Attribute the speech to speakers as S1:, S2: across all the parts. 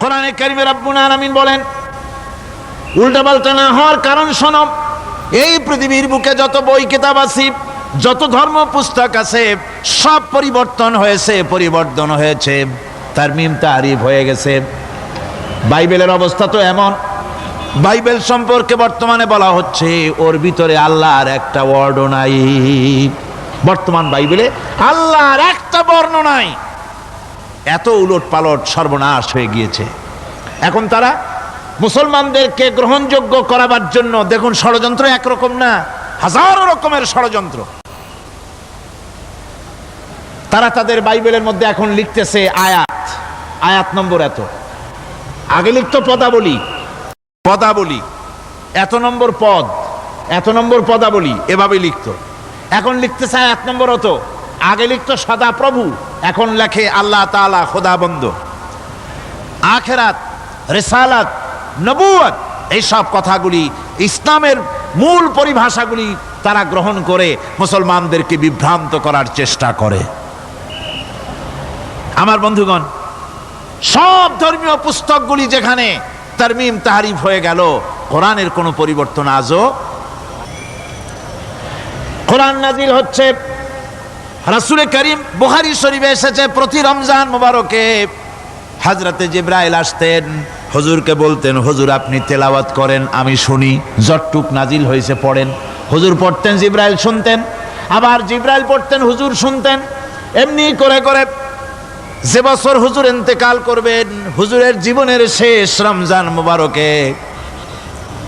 S1: কোরআনে কারিমে রব্বুল আলামিন বলেন, উল্টা পাল্টা না হওয়ার কারণ শোনো, এই পৃথিবীর বুকে যত বই কিতাব আছে, যত ধর্ম পুস্তক আছে, সব পরিবর্তন হয়েছে পরিবর্তন হয়েছে, তার মিম তারিফ হয়ে গেছে। বাইবেলের অবস্থা তো এমন, বাইবেল সম্পর্কে বর্তমানে বলা হচ্ছে, ওর ভিতরে আল্লাহর একটা ওয়ার্ডও নাই। বর্তমান বাইবেলে আল্লাহর একটা বর্ণ নাই। এত উলট পালট সর্বনাশ হয়ে গিয়েছে। এখন তারা মুসলমানদেরকে গ্রহণযোগ্য করাবার জন্য, দেখুন ষড়যন্ত্র একরকম না, হাজারো রকমের ষড়যন্ত্র। তারা তাদের বাইবেলের মধ্যে এখন লিখতেছে আয়াত। আয়াত নম্বর এত। আগে লিখতো পদাবলী। পদাবলী। এত নম্বর পদ। এত নম্বর পদাবলী। এভাবে লিখত। এখন লিখতেছে আয়াত নম্বর অত। আগে লিখতো সদা প্রভু এখন লেখে আল্লাহ তাআলা খোদাবন্দ। আখেরাত, রেসালাত নবুয়াত এইসব কথাগুলি, ইসলামের মূল পরিভাষাগুলি তারা গ্রহণ করে মুসলমানদেরকে বিভ্রান্ত করার চেষ্টা করে। আমার বন্ধুগণ, সব ধর্মীয় পুস্তকগুলি যেখানে তারমিম তাহারিফ হয়ে গেল, কোরআনের কোনো পরিবর্তন আজও? কোরআন নাজিল হচ্ছে রাসুলে করিম বুহারি শরীফে এসেছে প্রতি রমজান মোবারকে। হাজরাতে জিব্রাইল আসতেন, হজুরকে বলতেন, হুজুর, আপনি তেলাওয়াত করেন, আমি শুনি। জটটুক নাজিল হয়েছে পড়েন। হুজুর পড়তেন, জিব্রাইল শুনতেন। আবার জিব্রাইল পড়তেন, হুজুর শুনতেন। এমনি করে করে যে বছর হুজুর ইন্তেকাল করবেন, হুজুরের জীবনের শেষ রমজান মোবারকে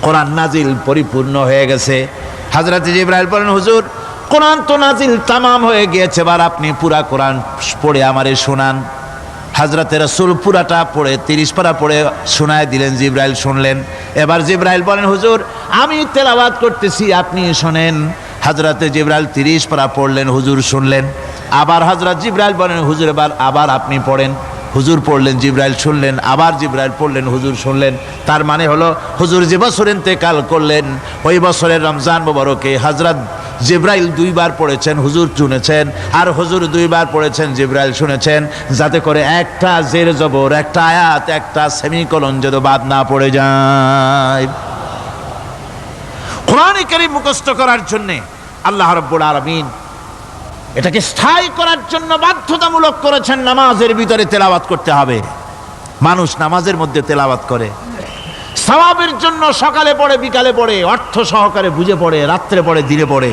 S1: কোরআন নাজিল পরিপূর্ণ হয়ে গেছে। হাজরাতে জিব্রাইল বলেন, হুজুর কোরআন তো নাজিল তামাম হয়ে গিয়েছে, এবার আপনি পুরা কোরআন পড়ে আমারে শোনান। হাজরাতে রসুল পুরাটা পড়ে, তিরিশ পারা পড়ে শোনায় দিলেন, জিব্রাইল শুনলেন। এবার জিব্রাইল বলেন, হুজুর, আমি তেলাবাদ করতেছি, আপনি শোনেন। হাজরাতে জিব্রাইল তিরিশ পারা পড়লেন, হুজুর শুনলেন। আবার হাজরত জিব্রাইল বলেন, হুজুর, এবার আবার আপনি পড়েন। হুজুর পড়লেন, জিব্রাইল শুনলেন। আবার জিব্রাইল পড়লেন, হুজুর শুনলেন। তার মানে হলো, হুজুর, যে বছর ইন্তেকাল করলেন, ওই বছরের রমজান মোবারকে হজরত জিব্রাইল দুইবার পড়েছেন, হুজুর শুনেছেন, আর হুজুর দুইবার পড়েছেন, জিব্রাইল শুনেছেন, যাতে করে একটা জের জবর, একটা আয়াত, একটা সেমিকলন যেন বাদ না পড়ে যায়। কোরআনে কারিম মুখস্থ করার জন্যে আল্লাহ রব্বুল আলমিন এটাকে স্থায়ী করার জন্য বাধ্যতামূলক করেছেন, নামাজের ভিতরে তেলাওয়াত করতে হবে। মানুষ নামাজের মধ্যে তেলাওয়াত করে। সওয়াবের জন্য সকালে পড়ে, বিকালে পড়ে, অর্থ সহকারে বুঝে পড়ে, রাত্রে পড়ে, দিনে পড়ে।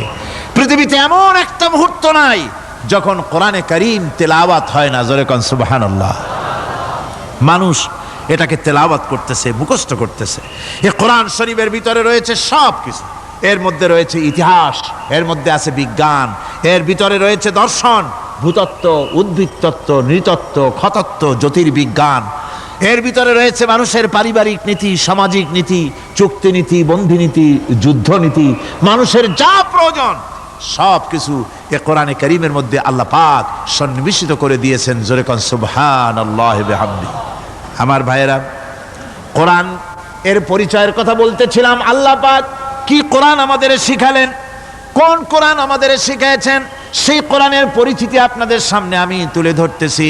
S1: পৃথিবীতে এমন একটা মুহূর্ত নাই যখন কোরআনে করিম তেলাওয়াত হয় না। জোরে কন, সুবহানাল্লাহ। মানুষ এটাকে তেলাওয়াত করতেছে, মুখস্থ করতেছে। এ কোরআন শরীফের ভিতরে রয়েছে সব কিছু এর মধ্যে রয়েছে ইতিহাস, এর মধ্যে আছে বিজ্ঞান, এর ভিতরে রয়েছে দর্শন, ভূতত্ত্ব, উদ্ভিদতত্ত্ব, নৃতত্ত্ব খতত্ত্ব জ্যোতির্বিজ্ঞান। এর ভিতরে রয়েছে মানুষের পারিবারিক নীতি, সামাজিক নীতি, চুক্তি নীতি, বন্ধি নীতি যুদ্ধনীতি মানুষের যা প্রয়োজন, সব কিছু এ কোরআনে করিমের মধ্যে আল্লাহ পাক সন্নিবেশিত করে দিয়েছেন। জোরে কন সুবহান আল্লাহ আমার ভাইয়েরা, কোরআন এর পরিচয়ের কথা বলতেছিলাম। আল্লাহ পাক কি কোরআন আমাদের শিখালেন, কোন কোরআন আমাদের শিখিয়েছেন সেই কোরআনের পরিচিতি আপনাদের সামনে আমি তুলে ধরতেছি।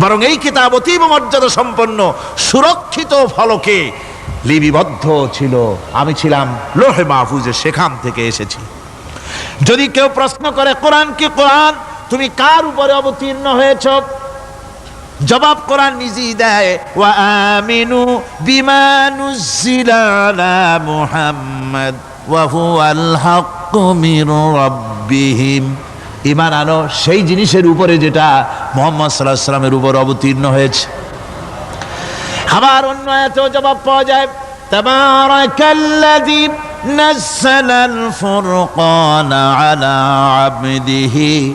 S1: বরং এই কিতাব অতীব মর্যাদা সম্পন্ন, সুরক্ষিত ফলকে লিপিবদ্ধ ছিল। আমি ছিলাম লোহে মাহফুজে, সেখান থেকে এসেছি। যদি কেউ প্রশ্ন করে, কোরআন কি কোরআন? তুমি কার উপরে অবতীর্ণ হয়েছ? জবাব কোরআন নিজেই দেয়, ওয়া আমিনু বিমা নুজ্জিলা আলা মুহাম্মদ, ওয়া হুয়াল হাক্কু মির রাব্বিহিম। ইমান আনো, সেই জিনিসের উপরে যেটা মোহাম্মদ সাল্লাহ সাল্লামের উপর অবতীর্ণ হয়েছে। আবার অন্য এত জবাব পাওয়া যায়, তাবারাকাল্লাযী নাযালাল ফুরকান আলা আবদিহি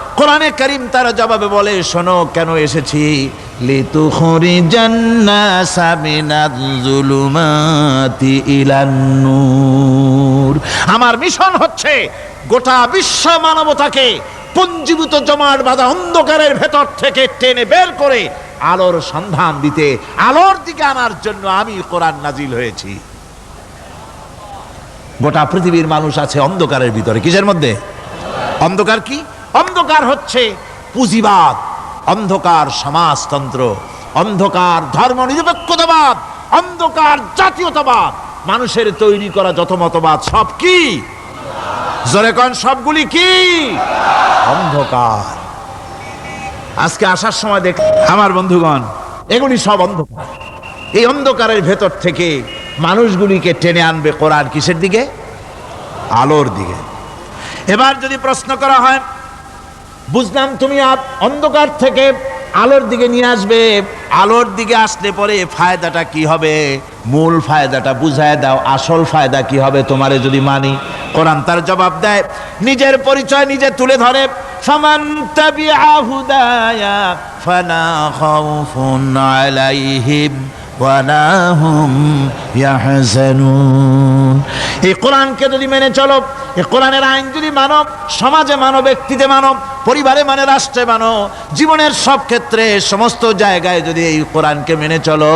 S1: কোরআনে করিম তারা জবাবে বলে, শোনো, কেন এসেছি? জুলুমাতি ইলান আমার মিশন হচ্ছে গোটা বিশ্ব মানবতাকে পঞ্জীভূত জমাট বাঁধা অন্ধকারের ভেতর থেকে টেনে বের করে আলোর সন্ধান দিতে, আলোর দিকে আনার জন্য আমি কোরআন নাজিল হয়েছি। গোটা পৃথিবীর মানুষ আছে অন্ধকারের ভিতরে। কিসের মধ্যে? অন্ধকার কি? অন্ধকার হচ্ছে পুঁজিবাদ, অন্ধকার সমাজতন্ত্র, অন্ধকার ধর্ম নিরপেক্ষতাবাদ অন্ধকার জাতীয়তাবাদ। মানুষের তৈরি করা যত মতবাদ, সব কি? সবগুলি কি? অন্ধকার। আজকে আসার সময় দেখ, আমার বন্ধুগণ, এগুলি সব অন্ধকার। এই অন্ধকারের ভেতর থেকে মানুষগুলিকে টেনে আনবে কোরআন কিসের দিকে? আলোর দিকে। এবার যদি প্রশ্ন করা হয় বুঝলাম তুমি অন্ধকার থেকে আলোর দিকে নিয়ে আসবে। আলোর দিকে আসলে পরে ফায়দাটা কি হবে? মূল ফায়দাটা বুঝায় দাও, আসল ফায়দা কি হবে তোমারে যদি মানি। কোরআন তার জবাব দেয়, নিজের পরিচয় নিজে তুলে ধরে এই কোরআনকে যদি মেনে চলো, এই কোরআনের আইন যদি মানো, সমাজে মানো, ব্যক্তিতে মানো পরিবারে মানে রাষ্ট্রে মানো, জীবনের সব ক্ষেত্রে সমস্ত জায়গায় যদি এই কোরআনকে মেনে চলো,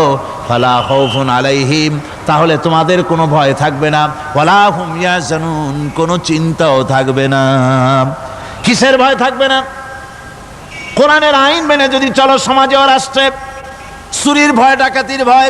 S1: ফালা খাউফুন আলাইহিম, তাহলে তোমাদের কোনো ভয় থাকবে না, ওয়ালা হুম ইয়াহজানুন, কোনো চিন্তাও থাকবে না। কিসের ভয় থাকবে না? কোরআনের আইন মেনে যদি চলো সমাজে ও রাষ্ট্রে, চুরির ভয়, ডাকাতির ভয়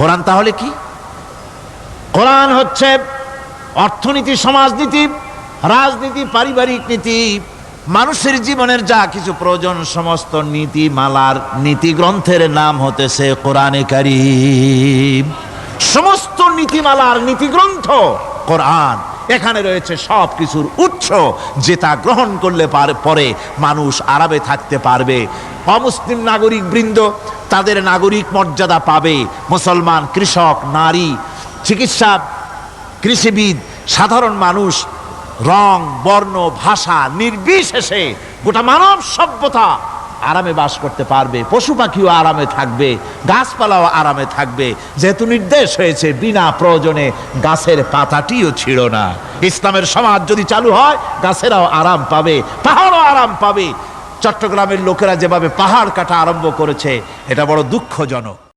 S1: কোরআন তাহলে কি? কোরআন হচ্ছে অর্থনীতি, সমাজনীতি, রাজনীতি, পারিবারিক নীতি, মানুষের জীবনের যা কিছু প্রয়োজন, সমস্ত নীতি, মালার নীতি গ্রন্থের নাম হতেছে কোরআনে কারিম। সমস্ত নীতিমালার নীতিগ্রন্থ কোরআন। এখানে রয়েছে সব কিছুর উৎস যেটা গ্রহণ করলে পরে মানুষ আরামে থাকতে পারবে। অমুসলিম নাগরিক বৃন্দ, তাদের নাগরিক মর্যাদা পাবে। মুসলমান কৃষক, নারী, চিকিৎসা কৃষিবিদ, সাধারণ মানুষ, রং, বর্ণ, ভাষা, নির্বিশেষে গোটা মানব সভ্যতা আরামে বাস করতে পারবে, পশু পাখিও আরামে থাকবে, গাছপালাও আরামে থাকবে। যেহেতু নির্দেশ হয়েছে, বিনা প্রয়োজনে গাছের পাতাটিও ছিল না। ইসলামের সমাজ যদি চালু হয়, গাছেরাও আরাম পাবে, পাহাড়ও আরাম পাবে। চট্টগ্রামের লোকেরা যেভাবে পাহাড় কাটা আরম্ভ করেছে, এটা বড় দুঃখজনক।